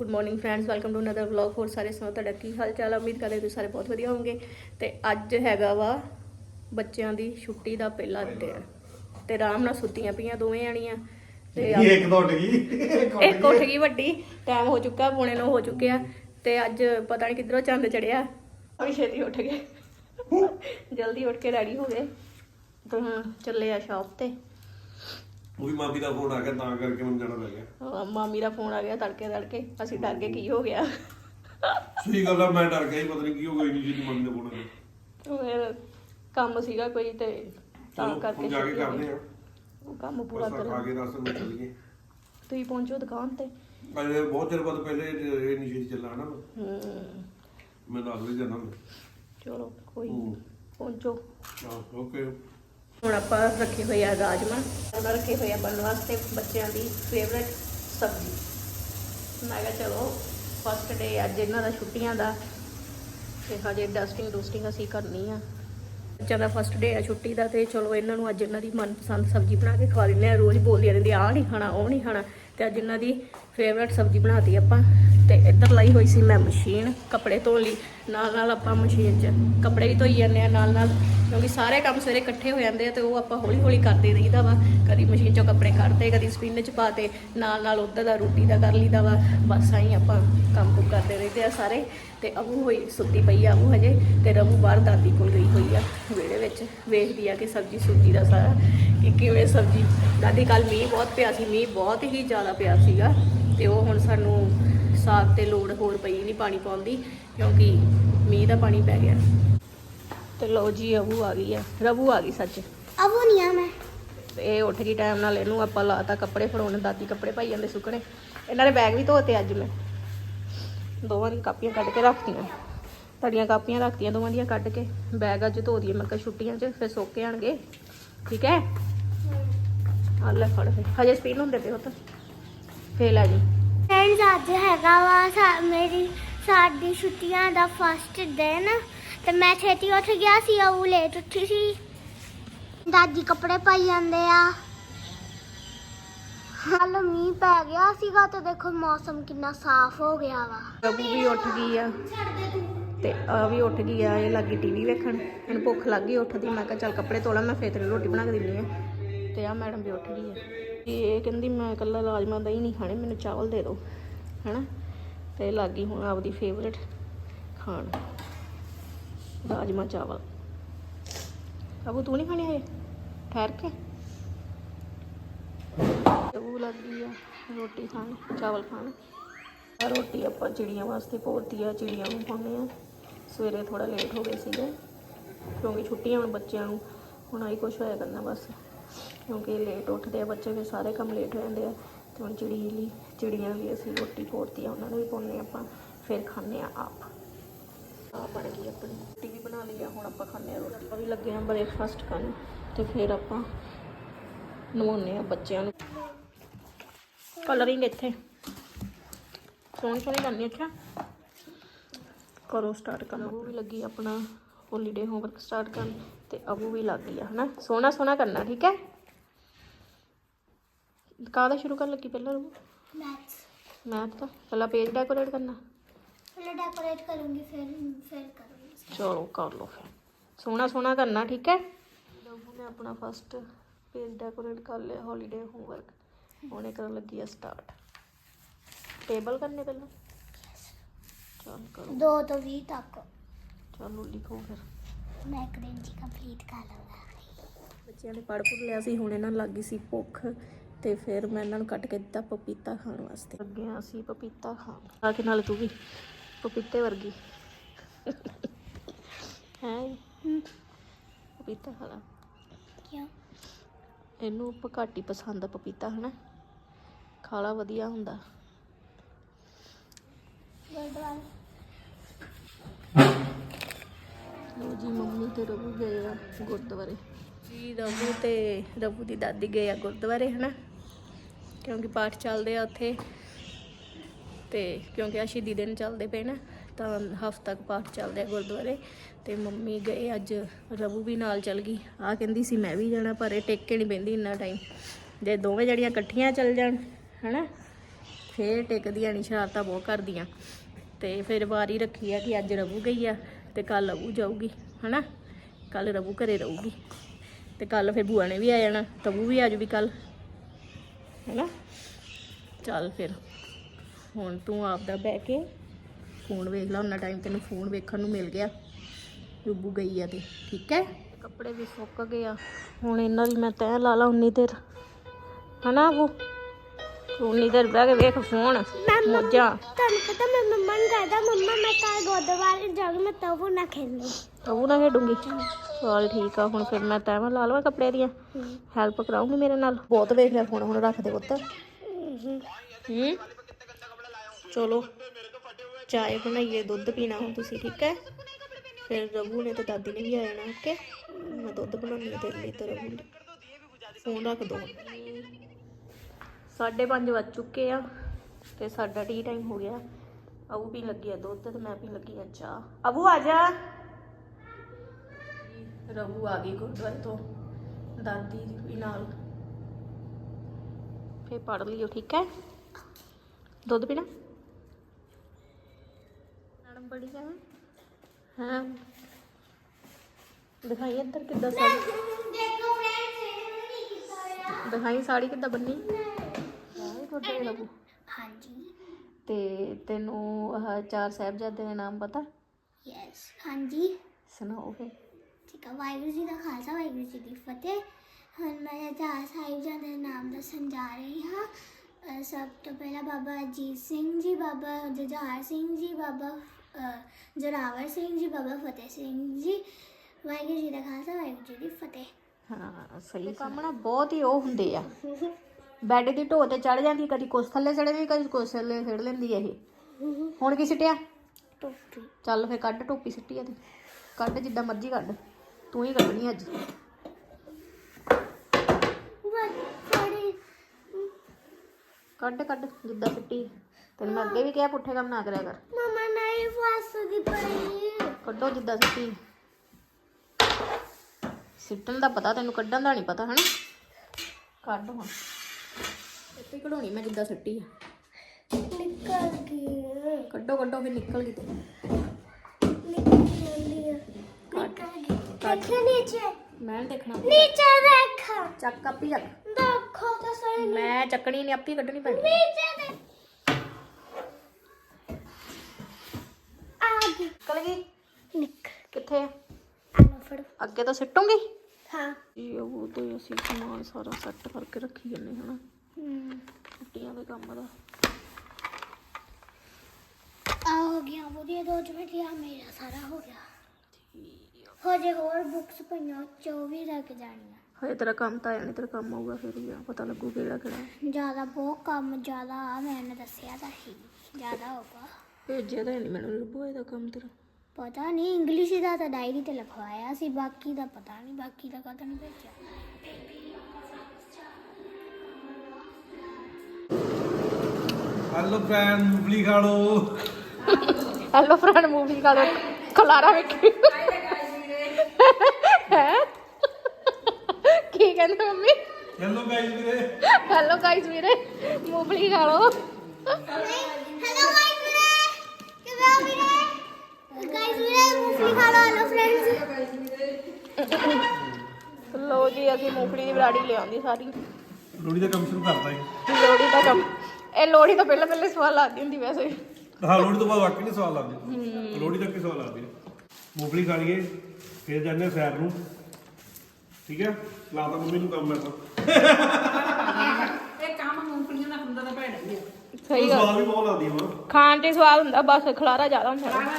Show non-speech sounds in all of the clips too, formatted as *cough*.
Good morning friends welcome to another vlog ਹੋਰ ਸਾਰੇ ਸੁਣੋ ਤੁਹਾਡਾ ਕੀ ਹਾਲ ਚਾਲ ਆ ਉਮੀਦ ਕਰਦੇ ਤੁਸੀਂ ਸਾਰੇ ਬਹੁਤ ਵਧੀਆ ਹੋਵੋਗੇ। ਤੇ ਅੱਜ ਹੈਗਾ ਵਾ ਬੱਚਿਆਂ ਦੀ ਛੁੱਟੀ ਦਾ ਪਹਿਲਾ ਦਿਨ। ਤੇ ਆਰਾਮ ਨਾਲ ਸੁੱਤੀਆਂ ਪਈਆਂ ਦੋਵੇਂ ਆਣੀਆਂ ਤੇ ਇੱਕ ਦੌੜ ਗਈ। ਇੱਕ ਉੱਠ ਗਈ। ਵੱਡੀ। ਟਾਈਮ ਹੋ ਚੁੱਕਾ ਪੌਣੇ ਨੂੰ ਹੋ ਚੁੱਕਿਆ ਤੇ ਅੱਜ ਪਤਾ ਨਹੀਂ ਕਿੱਧਰੋਂ ਚੰਦ ਚੜਿਆ। ਅਭੀ ਛੇਤੀ ਉੱਠ ਗਏ। ਜਲਦੀ ਉੱਠ ਕੇ ਰੈਡੀ ਹੋ ਗਏ। ਤਾਂ ਚੱਲੇ ਆ ਸ਼ਾਪ ਤੇ। ਉਹ ਵੀ ਮਾਮੀ ਦਾ ਫੋਨ ਆ ਗਿਆ ਤਾਂ ਕਰਕੇ ਮੈਨੂੰ ਜਾਣਾ ਪੈ ਗਿਆ। ਅਹ ਮਾਮੀ ਦਾ ਫੋਨ ਆ ਗਿਆ ਤੜਕੇ ਤੜਕੇ। ਅਸੀਂ ਡਰ ਗਏ ਕੀ ਹੋ ਗਿਆ। ਸਹੀ ਗੱਲ ਆ ਮੈਂ ਡਰ ਗਿਆ ਸੀ ਪਤਾ ਨਹੀਂ ਕੀ ਹੋ ਗਿਆ ਜੀ ਮਾਮੀ ਦਾ ਫੋਨ ਆ ਗਿਆ। ਉਹ ਫਿਰ ਕੰਮ ਸੀਗਾ ਕੋਈ ਤੇ ਤਾਂ ਚਲੋ ਕਰਕੇ ਹੁਣ ਜਾ ਕੇ ਛੁੱਟੀ ਹੋ ਕਰਦੇ। ਆ। ਉਹ ਕੰਮ ਪੂਰਾ ਬਸ ਖਾ ਕਰ ਕੇ ਰਸ ਨੂੰ ਚੱਲੀਏ। ਤੁਸੀਂ ਪਹੁੰਚੋ ਦੁਕਾਨ ਤੇ। ਅਜੇ ਬਹੁਤ ਚਿਰ ਬਾਅਦ ਪਹਿਲੇ ਇਹ ਨਿਸ਼ੀ ਚੱਲਾ ਨਾ ਹੂੰ। ਮੈਂ ਦੱਸ ਵੀ ਜਾਣਾ ਮੈਂ। ਚਲੋ ਕੋਈ ਨੀ। ਹੂੰ। ਪਹੁੰਚੋ। ਹਾਂ ਓਕੇ ਹੁਣ ਆਪਾਂ ਰੱਖੇ ਹੋਏ ਆ ਰਾਜਮਾ ਉਹਨਾਂ ਰੱਖੇ ਹੋਏ ਆ ਬਣਨ ਵਾਸਤੇ ਬੱਚਿਆਂ ਦੀ ਫੇਵਰੇਟ ਸਬਜ਼ੀ। ਮੈਂ ਕਿਹਾ ਚਲੋ ਫਸਟ ਡੇ ਅੱਜ ਇਹਨਾਂ ਦਾ ਛੁੱਟੀਆਂ ਦਾ। ਤੇ ਹਜੇ ਡਸਟਿੰਗ ਡੂਸਟਿੰਗ ਅਸੀਂ ਕਰਨੀ ਆ। ਬੱਚਿਆਂ ਦਾ ਫਸਟ ਡੇ ਆ ਛੁੱਟੀ ਦਾ ਤੇ ਚਲੋ ਇਹਨਾਂ ਨੂੰ ਅੱਜ ਇਹਨਾਂ ਦੀ ਮਨਪਸੰਦ ਸਬਜ਼ੀ ਬਣਾ ਕੇ ਖਵਾ ਦਿੰਦੇ ਆ। ਰੋਜ਼ ਬੋਲਦੀਆਂ ਰਹਿੰਦੀ ਆਹ ਨਹੀਂ ਖਾਣਾ, ਉਹ ਨਹੀਂ ਖਾਣਾ। ਤੇ ਅੱਜ ਇਹਨਾਂ ਦੀ ਫੇਵਰੇਟ ਸਬਜ਼ੀ ਬਣਾਤੀ ਆਪਾਂ ਤੇ ਇੱਧਰ ਲਾਈ ਹੋਈ ਸੀ ਮੈਂ ਮਸ਼ੀਨ, ਕੱਪੜੇ ਧੋਣ ਲਈ। ਨਾਲ ਨਾਲ ਆਪਾਂ ਮਸ਼ੀਨ 'ਚ ਕੱਪੜੇ ਵੀ ਧੋਈ ਜਾਂਦੇ ਆ ਨਾਲ ਨਾਲ, ਕਿਉਂਕਿ ਸਾਰੇ ਕੰਮ ਸਵੇਰੇ ਇਕੱਠੇ ਹੋ ਜਾਂਦੇ ਆ ਤੇ ਉਹ ਆਪਾਂ ਹੌਲੀ ਹੌਲੀ ਕਰਦੇ ਰਹੀਦਾ ਵਾ। ਕਦੀ ਮਸ਼ੀਨ 'ਚੋਂ ਕੱਪੜੇ ਕੱਢਦੇ, ਕਦੀ ਸਪਿਨ 'ਚ ਪਾਤੇ, ਨਾਲ ਨਾਲ ਉੱਧਰ ਦਾ ਰੋਟੀ ਦਾ ਕਰ ਲਈਦਾ ਵਾ। ਬਸ ਆਈ ਆਪਾਂ ਕੰਮ ਕੁ ਕਰਦੇ ਰਹਿੰਦੇ ਆ ਸਾਰੇ ਤੇ ਅਬੂ ਹੋਈ ਸੁੱਤੀ ਪਈ ਆ, ਅਬੂ ਹਜੇ ਤੇ ਰਬੂ ਬਾਹਰ ਦਾਦੀ ਕੋਲ ਗਈ ਹੋਈ ਆ। ਵਿੱਚ ਵੇਖਦੀ ਆ ਕਿ ਸਬਜ਼ੀ ਸੁਬਜ਼ੀ ਦਾ ਸਾਰਾ ਕਿ ਕਿਵੇਂ ਸਬਜ਼ੀ ਦਾਦੀ ਕੱਲ ਮੀਂਹ ਬਹੁਤ ਪਿਆ ਸੀ ਮੀਂਹ ਬਹੁਤ ਹੀ ਜ਼ਿਆਦਾ ਪਿਆ ਸੀਗਾ ਤੇ ਉਹ ਹੁਣ ਸਾਨੂੰ ਸਾਗ ਤੇ ਲੋੜ ਹੋਰ ਪਈ ਨਹੀਂ ਪਾਣੀ ਪਾਉਣ ਦੀ ਕਿਉਂਕਿ ਮੀਂਹ ਦਾ ਪਾਣੀ ਪੈ ਗਿਆ। ਤੇ ਲਓ ਜੀ ਅਬੂ ਆ ਗਈ ਆ। ਰਬੂ ਆ ਗਈ ਸੱਚ। ਅਬੂ ਨਹੀਂ ਆ ਮੈਂ। ਇਹ ਉੱਠ ਗਈ ਟਾਈਮ ਨਾਲ ਇਹਨੂੰ ਆਪਾਂ ਲਾਤਾ ਕੱਪੜੇ ਫੜਾਉਣ ਦਾਦੀ ਕੱਪੜੇ ਪਾਈ ਜਾਂਦੇ ਸੁੱਕਣੇ। ਇਹਨਾਂ ਦੇ ਬੈਗ ਵੀ ਧੋਤੇ ਅੱਜ ਮੈਂ। ਦੋਵਾਂ ਦੀਆਂ ਕਾਪੀਆਂ ਕੱਢ ਕੇ ਰੱਖਤੀਆਂ ਤੁਹਾਡੀਆਂ ਕਾਪੀਆਂ ਰੱਖਤੀਆਂ ਦੋਵਾਂ ਦੀਆਂ ਕੱਢ ਕੇ। ਬੈਗ ਅੱਜ ਧੋ ਦਈਏ ਮੈਂ ਕਿਹਾ ਛੁੱਟੀਆਂ 'ਚ ਫਿਰ ਸੁੱਕ ਜਾਣਗੇ। ਠੀਕ ਹੈ? ਆ ਲੈ ਫੜ ਫੇ ਹਜੇ ਸਪੀਨ ਹੁੰਦੇ ਪਏ ਹੋ ਤਾਂ ਫੇਰ ਲੈ ਜੀ। ਫਰੈਂਡਸ ਅੱਜ ਹੈਗਾ ਵਾ ਮੇਰੀ ਸਾਡੀ ਛੁੱਟੀਆਂ ਦਾ ਫਸਟ ਦਿਨ। ਤੇ ਮੈਂ ਛੇਤੀ ਉੱਠ ਗਿਆ ਸੀ ਉਹ ਲੇਟ ਉੱਠੀ ਸੀ। ਦਾਦੀ ਕੱਪੜੇ ਪਾਈ ਜਾਂਦੇ ਆ। ਹਾਲ ਮੀਂਹ ਪੈ ਗਿਆ ਸੀਗਾ ਤੇ ਦੇਖੋ ਮੌਸਮ ਕਿੰਨਾ ਸਾਫ਼ ਹੋ ਗਿਆ ਵਾ। ਰਬੂ ਵੀ ਉੱਠ ਗਈ ਆ। ਤੇ ਆ ਵੀ ਉੱਠ ਗਈ ਆ, ਇਹ ਲੱਗੀ ਟੀਵੀ ਵੇਖਣ। ਇਹਨੂੰ ਭੁੱਖ ਲੱਗ ਗਈ ਉੱਠਦੀ, ਮੈਂ ਕਿਹਾ ਚੱਲ ਕੱਪੜੇ ਧੋ ਮੈਂ ਫੇਰ ਤੇਰੀ ਰੋਟੀ ਬਣਾ ਕੇ ਦਿੰਦੀ ਆ। ਤੇ ਆ ਮੈਡਮ ਵੀ ਉੱਠ ਗਈ ਆ। ਇਹ ਕਹਿੰਦੀ, ਮੈਂ ਇਕੱਲਾ ਰਾਜਮਾ ਦਹੀਂ ਨਹੀਂ ਖਾਣੇ, ਮੈਨੂੰ ਚਾਵਲ ਦੇ ਦਿਓ ਹੈਨਾ? ਤੇ ਇਹ ਲੱਗ ਹੁਣ ਆਪਦੀ ਫੇਵਰੇਟ ਖਾਣ, ਰਾਜਮਾ ਚਾਵਲ। ਅਬੂ, ਤੂੰ ਨਹੀਂ ਖਾਣੇ ਹਜੇ? ਠਹਿਰ ਕੇ। ਉਹ ਲੱਗ ਗਈ ਆ ਰੋਟੀ ਖਾਣ, ਚਾਵਲ ਖਾਣ। ਰੋਟੀ ਆਪਾਂ ਚਿੜੀਆਂ ਵਾਸਤੇ ਪੋਰਤੀ ਆ, ਚਿੜੀਆਂ ਨੂੰ ਪਾਉਂਦੇ ਆ। ਸਵੇਰੇ ਥੋੜਾ ਲੇਟ ਹੋ ਗਏ ਸੀਗੇ, ਕਿਉਂਕਿ ਛੁੱਟੀਆਂ ਹੁਣ ਬੱਚਿਆਂ ਨੂੰ, ਹੁਣ ਆਈ ਕੁਛ ਹੋਇਆ ਕਰਨਾ ਬਸ। ਕਿਉਂਕਿ ਲੇਟ ਉੱਠਦੇ ਆ ਬੱਚੇ, ਫਿਰ ਸਾਰੇ ਕੰਮ ਲੇਟ ਹੋ ਜਾਂਦੇ ਆ, ਤੇ ਹੁਣ ਚਿੜੀ ਲਈ, ਚਿੜੀਆਂ ਵੀ ਅਸੀਂ ਰੋਟੀ ਪੋਰਤੀ ਆ, ਉਹਨਾਂ ਨੂੰ ਵੀ ਪਾਉਂਦੇ ਆ ਆਪਾਂ, ਫਿਰ ਖਾਂਦੇ ਆ ਆਪ। ਆ ਬਣ ਗਈ ਆਪਣੀ ਰੋਟੀ ਵੀ ਬਣਾ ਲਈ ਆ, ਹੁਣ ਆਪਾਂ ਖਾਂਦੇ ਆ ਰੋਟੀ। ਆਪਾਂ ਵੀ ਲੱਗੇ ਆ ਬ੍ਰੇਕਫਾਸਟ ਕਰਨ, ਤੇ ਫਿਰ ਆਪਾਂ ਨਵਾਉਂਦੇ ਆ ਬੱਚਿਆਂ ਨੂੰ। ਕਲਰਿੰਗ ਇੱਥੇ। ਸੋਹਣੀ ਸੋਹਣੀ ਕਰਨੀ ਅੱਛਾ? ਕਰੋ ਸਟਾਰਟ ਕਰਨਾ ਅਬੂ ਵੀ ਲੱਗੀ ਆਪਣਾ ਹੌਲੀਡੇ ਹੋਮਵਰਕ ਸਟਾਰਟ ਕਰਨ ਤੇ ਅਬੂ ਵੀ ਲੱਗ ਗਈ ਆ ਹਨਾ? ਸੋਹਣਾ ਸੋਹਣਾ ਕਰਨਾ ਠੀਕ ਹੈ? ਕਾਹਦਾ ਸ਼ੁਰੂ ਕਰਨ ਲੱਗੀ ਪਹਿਲਾਂ ਅਬੂ? ਮੈਥਸ ਮੈਥ ਦਾ? ਪਹਿਲਾਂ ਪੇਜ ਡੈਕੋਰੇਟ ਕਰਨਾ? ਪਹਿਲਾਂ ਡੈਕੋਰੇਟ ਕਰੂੰਗੀ ਫਿਰ ਫਿਰ ਕਰੂੰਗੀ। ਚਲੋ ਕਰ ਲਓ ਫਿਰ। ਸੋਹਣਾ ਸੋਹਣਾ ਕਰਨਾ ਠੀਕ ਹੈ? ਅਬੂ ਨੇ ਆਪਣਾ ਫਸਟ ਪੇਜ ਡੈਕੋਰੇਟ ਕਰ ਲਿਆ ਹੌਲੀਡੇ ਹੋਮਵਰਕ ਉਹਨੇ ਕਰਨ ਲੱਗੀ ਆ ਸਟਾਰਟ ਟੇਬਲ ਕਰਨੇ ਪਹਿਲਾਂ? ਚੱਲ ਕਰੋ। 2 ਤੋਂ 20 ਤੱਕ। ਚਲੋ ਲਿਖੋ ਫਿਰ। ਮੈਂ ਕ੍ਰਿੰਜੀ ਕੰਪਲੀਟ ਕਰ ਲਵਾਂਗੀ ਬੱਚਿਆਂ ਨੇ ਪੜ੍ਹ ਪੁੜ ਲਿਆ ਸੀ ਹੁਣ ਇਹਨਾਂ ਨੂੰ ਲੱਗ ਗਈ ਸੀ ਭੁੱਖ ਤੇ ਫਿਰ ਮੈਂ ਇਹਨਾਂ ਨੂੰ ਕੱਟ ਕੇ ਦਿੱਤਾ ਪਪੀਤਾ ਖਾਣ ਵਾਸਤੇ। ਲੱਗੇ ਹਾਂ ਅਸੀਂ ਪਪੀਤਾ ਖਾਣ। ਆ ਕੇ ਨਾਲ ਤੂੰ ਵੀ ਪਪੀਤੇ ਵਰਗੀ। ਹੈ ਪਪੀਤਾ ਖਾ ਲਾ ਕਿਉਂ? ਇਹਨੂੰ ਪ- ਘੱਟ ਹੀ ਪਸੰਦ ਆ ਪਪੀਤਾ ਹਨਾ? ਖਾਲਾ ਵਧੀਆ ਹੁੰਦਾ। ਲੋ ਤੇ ਰਬੂ ਗਏ ਆ ਗੁਰਦੁਆਰੇ। ਜੀ ਰਬੂ ਤੇ ਰਬੂ ਦੀ ਦਾਦੀ ਗਏ ਆ ਗੁਰਦੁਆਰੇ, ਹਨਾ? ਕਿਉਂਕਿ ਪਾਠ ਚੱਲਦੇ ਆ ਉੱਥੇ। ਤੇ ਕਿਉਂਕਿ ਆ ਸ਼ਹੀਦੀ ਦਿਨ ਚੱਲਦੇ ਪਏ ਨਾ, ਤਾਂ ਹਫ਼ਤਾ ਤੱਕ ਪਾਠ ਚੱਲਦੇ ਆ ਗੁਰਦੁਆਰੇ। ਤੇ ਮੰਮੀ ਗਏ, ਅੱਜ ਰਬੂ ਵੀ ਨਾਲ ਚੱਲ ਗਈ। ਆ ਕਹਿੰਦੀ ਸੀ, ਮੈਂ ਵੀ ਜਾਣਾ, ਪਰ ਇਹ ਟੇਕੇ ਨਹੀਂ ਪੈਂਦੀ ਇੰਨਾ ਟਾਈਮ ਜੇ ਦੋਵੇਂ ਜੜੀਆਂ ਇਕੱਠੀਆਂ ਚੱਲ ਜਾਣ, ਹਨਾ? ਖੇ ਟਿਕਦੀਆਂ ਨਹੀਂ ਸ਼ਰਾਰਤਾਂ ਬਹੁਤ ਕਰਦੀਆਂ। ਤੇ ਫਿਰ ਵਾਰੀ ਰੱਖੀ ਆ ਕਿ ਅੱਜ ਰਬੂ ਗਈ ਆ, ਤੇ ਕੱਲ ਅਬੂ ਜਾਊਗੀ, ਹਨਾ? ਕੱਲ ਰਬੂ ਘਰੇ ਰਹੂਗੀ। ਤੇ ਕੱਲ ਫਿਰ ਬੂਆ ਨੇ ਵੀ ਆ ਜਾਣਾ, ਤਬੂ ਵੀ ਆ ਜੂਗੀ ਕੱਲ ਹੈਨਾ? ਚੱਲ ਫਿਰ, ਹੁਣ ਤੂੰ ਆਪਦਾ ਬਹਿ ਕੇ ਫੋਨ ਵੇਖ ਲੈ ਉਹਨਾਂ ਟਾਈਮ ਤੈਨੂੰ ਫੋਨ ਵੇਖਣ ਨੂੰ ਮਿਲ ਗਿਆ। ਰੁੱਬੂ ਗਈ ਆ ਤੇ, ਠੀਕ ਹੈ? ਕੱਪੜੇ ਵੀ ਸੁੱਕ ਗਏ ਆ। ਹੁਣ ਇਹਨਾਂ ਦੀ ਮੈਂ ਤੈਅ ਲਾ ਲਾ ਉਨੀ ਦੇਰ। ਹਨਾ, ਉਹ? ਉਨੀ ਦੇਰ ਬਹਿ ਕੇ ਵੇਖ ਫੋਨ ਮੋਜਾਂ। ਤੁਹਾਨੂੰ ਪਤਾ ਮੈਂ ਮੰਮਾ ਨੂੰ ਕਹਦਾ ਮੰਮਾ ਮੈਂ ਕੱਲ ਗੁਰਦੁਆਰੇ ਜਾ ਕੇ ਮੈਂ ਤਵੋ ਨਾ ਖੇਲੂ ਤਬੂ ਨਾ ਖੇਡੂੰਗੀ। ਚਲ ਠੀਕ ਆ ਹੁਣ ਫਿਰ ਮੈਂ ਤੈਅ ਲਾ ਲਵਾਂ ਕੱਪੜੇ ਦੀਆਂ। ਹੈਲਪ ਕਰਾਉਂਗੀ ਮੇਰੇ ਨਾਲ। ਬਹੁਤ ਵੇਖ ਲਿਆ ਫੋਨ ਹੁਣ ਰੱਖ ਦੇ ਪੁੱਤ। ਹੂੰ? ਚਲੋ ਚਾय ਬਣਾਈਏ ਦੁੱਧ ਪੀਣਾ ਹੁਣ ਤੁਸੀਂ ਠੀਕ ਹੈ? ਫਿਰ ਰਘੂ ਨੇ ਤੇ ਦਾਦੀ ਨੇ ਵੀ ਆ ਜਾਣਾ ਓਕੇ ਮੈਂ ਦੁੱਧ ਬਣਾਉਣੀ ਤੇਰੇ ਲਈ ਤੇ ਫੋਨ ਰੱਖ ਦੋ ਸਾਢੇ ਪੰਜ ਵੱਜ ਚੁੱਕੇ ਆ ਤੇ ਸਾਡਾ ਟੀ ਟਾਈਮ ਹੋ ਗਿਆ। ਅਬੂ ਪੀਣ ਲੱਗੀ ਆ ਦੁੱਧ ਤੇ ਮੈਂ ਪੀਣ ਲੱਗੀ ਆ ਚਾਹ। ਅਬੂ ਆ ਜਾ। ਰਘੂ ਆ ਗਈ ਗੁਰਦੁਆਰੇ ਤੋਂ ਦਾਦੀ ਵੀ ਨਾਲ। ਫੇ ਪੜ ਲਿਓ ਠੀਕ ਹੈ? ਦੁੱਧ ਪੀਣਾ? ਮੈਡਮ ਬੜੀ ਹੈ। ਹਾਂ। ਦਿਖਾਈ ਇੱਧਰ ਕਿੱਦਾਂ ਸਾੜੀ ਦੇਖੋ ਫਰੈਂਡਸ ਇਹਨੇ ਨਹੀਂ ਕੀਤਾ ਹੋਇਆ ਦਿਖਾਈ ਸਾੜੀ ਕਿੱਦਾਂ ਬੰਨੀ? ਗੁਰਦੁਆਰੇ ਰਘੂ ਹਾਂਜੀ। ਤੇ ਤੈਨੂੰ ਆਹ ਚਾਰ ਸਾਹਿਬਜ਼ਾਦੇ ਦੇ ਨਾਮ ਪਤਾ? ਯੈਸ ਹਾਂਜੀ। ਸੁਣਾਓ ਫੇ ਠੀਕ ਆ ਵਾਹਿਗੁਰੂ ਜੀ ਦਾ ਖਾਲਸਾ ਵਾਹਿਗੁਰੂ ਜੀ ਦੀ ਫਤਿਹ। ਹੁਣ ਮੈਂ ਚਾਰ ਸਾਹਿਬਜ਼ਾਦਿਆਂ ਦੇ ਨਾਮ ਦੱਸਣ ਜਾ ਰਹੀ ਹਾਂ। ਅਹ ਸਭ ਤੋਂ ਪਹਿਲਾਂ ਬਾਬਾ ਅਜੀਤ ਸਿੰਘ ਜੀ ਬਾਬਾ ਜੁਝਾਰ ਸਿੰਘ ਜੀ ਬਾਬਾ ਅਹ, ਜ਼ੋਰਾਵਰ ਸਿੰਘ ਜੀ ਬਾਬਾ ਫਤਿਹ ਸਿੰਘ ਜੀ। ਵਾਹਿਗੁਰੂ ਜੀ ਦਾ ਖਾਲਸਾ ਵਾਹਿਗੁਰੂ ਜੀ ਦੀ ਫਤਿਹ। ਹਾਂ ਸਹੀ ਕੰਮ ਨਾ ਬਹੁਤ ਹੀ ਉਹ ਹੁੰਦੇ ਆ। *laughs* ਬੈੱਡ ਦੀ ਢੋ ਤੇ ਚੜ ਜਾਂਦੀ ਕਦੀ ਕੁਛ ਥੱਲੇ ਚੜੇ ਵੀ ਕਦੀ ਕੁਛ ਥੱਲੇ ਸਿੱੜ ਲੈਂਦੀ ਇਹ। ਹੁਣ ਕੀ ਸਿੱਟਿਆ? ਟੋਪੀ। ਚੱਲ ਫੇ ਕੱਢ ਟੋਪੀ ਸਿੱਟੀ ਤੇ। ਕੱਢ ਜਿੱਦਾਂ ਮਰਜ਼ੀ ਕੱਢ। ਤੂੰ ਹੀ ਕੱਢਣੀ ਅੱਜ। ਕੱਢ ਕੱਢ ਜਿੱਦਾਂ ਸਿੱਟੀ। ਤੈਨੂੰ ਮੈਂ ਅੱਗੇ ਵੀ ਕਿਹਾ ਪੁੱਠੇ ਕੰਮ ਨਾ ਕਰਿਆ ਕਰ। ਮਮਾ ਨਹੀਂ ਫਸ ਗਈ ਪਈ। ਕੱਢੋ ਜਿੱਦਾਂ ਸਿੱਟੀ। ਸਿੱਟਣ ਦਾ ਪਤਾ ਤੈਨੂੰ ਕੱਢਣ ਦਾ ਨਹੀਂ ਪਤਾ ਹਨਾ? ਕੱਢ ਹੁਣ। ਇੱਥੇ ਹੀ ਕਢਾਉਣੀ ਮੈਂ ਜਿੱਦਾਂ ਸਿੱਟੀ ਆ। ਨਿਕਲ ਗਈ। ਕੱਢੋ ਕੱਢੋ ਫਿਰ ਨਿਕਲ ਗਈ ਤੇ। ਨਿਕਲ ਗਈ ਦੇਖੋ ਨੀਚੇ? ਮੈਂ ਨੀ ਦੇਖਣਾ। ਨੀਚੇ ਦੇਖ। ਚੱਕ ਆਪੀ ਚੱਕ ਦੇਖੋ ਤਾਂ ਸਹੀ। ਮੈਂ ਚੱਕਣੀ ਨਹੀਂ ਆਪੀ ਕੱਢਣੀ ਪੈਣੀ। ਨੀਚੇ ਦੇ। ਆ ਗਈ। ਨਿਕਲ ਗਈ? ਨਿਕ ਕਿੱਥੇ ਆ? ਆਲੋ ਫੜ। ਅੱਗੇ ਤਾਂ ਸਿੱਟੂਗੀ? ਹਾਂ। ਇਹ ਉਹ ਤੇ ਅਸੀਂ ਸਮਾਨ ਸਾਰਾ ਸੈੱਟ ਕਰਕੇ ਰੱਖੀ ਜੰਨੇ ਹਨਾ? ਹਮ, ਛੁੱਟੀਆਂ ਦੇ ਕੰਮ ਦਾ। ਆ ਹੋ ਗਿਆ ਵਧੀਆ ਦੋ ਮਿੰਟ ਆ ਮੇਰਾ ਸਾਰਾ ਹੋ ਗਿਆ। ਹੋ ਜੇ ਹੋਰ ਬੁੱਕਸ ਪਈਆਂ ਚੋ ਵੀ ਰੱਖ ਜਾਣੀਆਂ। ਹਏ ਤੇਰਾ ਕੰਮ ਤਾਂ ਆਇਆ ਨਹੀਂ ਤੇਰਾ ਕੰਮ ਆਊਗਾ ਫਿਰ ਹੀ ਆ ਪਤਾ ਲੱਗੂ ਕਿਹੜਾ ਕਿਹੜਾ। ਜ਼ਿਆਦਾ ਬਹੁਤ ਕੰਮ ਜ਼ਿਆਦਾ ਆ ਮੈਨੇ ਦੱਸਿਆ ਤਾਂ ਸੀ ਜ਼ਿਆਦਾ ਹੋਗਾ ਭੇਜਿਆ ਤਾਂ ਨਹੀਂ ਮੈਨੂੰ ਲੱਭੋ ਇਹਦਾ ਕੰਮ ਤੇਰਾ। ਪਤਾ ਨਹੀਂ ਇੰਗਲਿਸ਼ ਦਾ ਤਾਂ ਡਾਇਰੀ ਤੇ ਲਿਖਵਾਇਆ ਸੀ ਬਾਕੀ ਦਾ ਪਤਾ ਨਹੀਂ ਬਾਕੀ ਦਾ ਕਦੋਂ ਭੇਜਿਆ। ਹੈਲੋ ਫੈਨ ਮੂੰਗਫਲੀ ਖਾ ਲੋ ਹੈਲੋ ਫਰੈਂਡ ਮੂਵੀ ਕਾ ਖਲਾਰਾ ਵੇਖੀ ਹੈ ਕੀ ਕਹਿੰਦੇ ਮੰਮੀ ਹੈਲੋ ਗਾਇਸ ਵੀਰੇ ਹੈਲੋ ਗਾਇਸ ਵੀਰੇ ਮੂਵੀ ਖਾ ਲਓ ਹੈਲੋ ਗਾਇਸ ਵੀਰੇ ਕਿਵੇਂ ਹੋ ਵੀਰੇ ਗਾਇਸ ਵੀਰੇ ਮੂੰਗਫਲੀ ਖਾ ਲਓ ਹੈਲੋ ਫਰੈਂਡਸ ਲੋ ਜੀ ਅਸੀਂ ਮੂੰਗਫਲੀ ਦੀ ਬਰਾੜੀ ਲਿਆਉਂਦੀ ਸਾਰੀ। ਲੋੜੀ ਦਾ ਕੰਮ ਸ਼ੁਰੂ ਕਰਤਾ ਜੀ। ਲੋੜੀ ਦਾ ਕੰਮ। ਇਹ ਲੋੜੀ ਤੋਂ ਪਹਿਲਾਂ ਪਹਿਲੇ ਸਵਾਲ ਆਦੀ ਹੁੰਦੀ ਵੈਸੇ ਹਾਂ ਲੋੜੀ ਤੋਂ ਬਾਅਦ ਵਾਕਈ ਨਹੀਂ ਸਵਾਲ ਆਉਂਦੇ। ਲੋੜੀ ਤੱਕ ਹੀ ਸਵਾਲ ਆਉਂਦੇ। ਮੂੰਗਫਲੀ ਖਾ ਲਈਏ ਫਿਰ ਜਾਂਦੇ ਹਾਂ ਸੈਰ ਨੂੰ। ਠੀਕ ਹੈ? ਲਾਤਾ ਮੰਮੀ ਨੂੰ ਕੰਮ ਮੈਂ ਤਾਂ ਇਹ ਕੰਮ ਮੂੰਗਫਲੀਆਂ ਦਾ ਹੁੰਦਾ ਤਾਂ ਭੈੜਾ ਹੀ ਆ ਸਹੀ ਗੱਲ। ਸਵਾਲ ਵੀ ਬਹੁਤ ਆਉਂਦੀ ਹੈ ਮਾਂ। ਖਾਣ ਤੇ ਸਵਾਦ ਹੁੰਦਾ ਬਸ ਖਲਾਰਾ ਜ਼ਿਆਦਾ ਹੁੰਦਾ। ਸਾਰਾ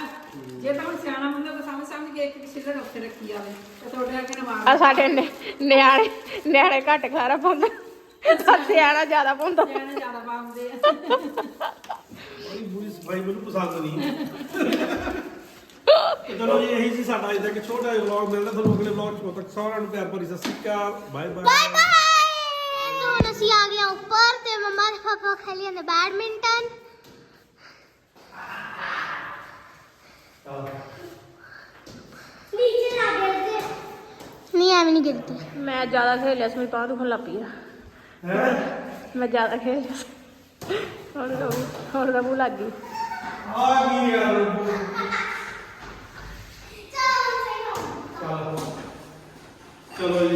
ਜੇ ਤਾਂ ਹੁਣ ਸਿਆਣਾ ਮੁੰਡਾ ਤਾਂ ਸਮਝ ਸਮਝ ਕੇ ਇੱਕ ਇੱਕ ਛਿੱਲੜ ਉੱਥੇ ਰੱਖੀ ਜਾਵੇ। ਤੇ ਤੁਹਾਡੇ ਆ ਕੇ ਨਵਾਂ ਆ ਸਾਡੇ ਨਿ- ਨਿਆਣੇ ਨਿਆਣੇ ਘੱਟ ਖਲਾਰਾ ਪਾਉਂਦਾ। ਆ ਸਿਆਣਾ ਜ਼ਿਆਦਾ ਪਾਉਂਦਾ। ਸਿਆਣੇ ਜ਼ਿਆਦਾ ਪਾਉਂਦੇ ਆ। ਬੜੀ ਬੁਰੀ ਸਫ਼ਾਈ ਮੈਨੂੰ ਪਸੰਦ ਨਹੀਂ। ਤੇ ਚਲੋ ਜੀ ਇਹੀ ਸੀ ਸਾਡਾ ਅੱਜ ਦਾ ਇੱਕ ਛੋਟਾ ਜਿਹਾ ਵਲੌਗ ਮਿਲਦਾ ਤੁਹਾਨੂੰ ਅਗਲੇ ਵਲੌਗ ਚ। ਉਦੋਂ ਤੱਕ ਸਾਰਿਆਂ ਨੂੰ ਪਿਆਰ ਭਰੀ ਸਤਿ ਸ਼੍ਰੀ ਅਕਾਲ। ਬਾਏ ਬਾਏ ਬਾਏ ਬਾਏ ਹੁਣ ਅਸੀਂ ਆ ਗਏ ਹਾਂ ਉੱਪਰ ਤੇ ਮੰਮਾ ਤੇ ਪਾਪਾ ਖੇਲੀ ਜਾਂਦੇ ਬੈਡਮਿੰਟਨ। ਨੀਚੇ ਨਾ ਗਿਰਦੇ ਨਹੀਂ ਐਵੇਂ ਨਹੀਂ ਗਿਰਦੀ। ਮੈਂ ਜ਼ਿਆਦਾ ਖੇਲਿਆ ਸੀ ਮੇਰੀ ਬਾਂਹ ਦੁਖਣ ਲੱਗ ਪਈ ਆ। ਮੈਂ ਜ਼ਿਆਦਾ ਖੇਲਿਆ ਸੀ ਹੁਣ ਤਾਂ ਹੁਣ ਤਾਂ ਮੂੰਹ ਲੱਗ ਗਈ ਆ ਕੀ ਯਾਰ ਚਲੋ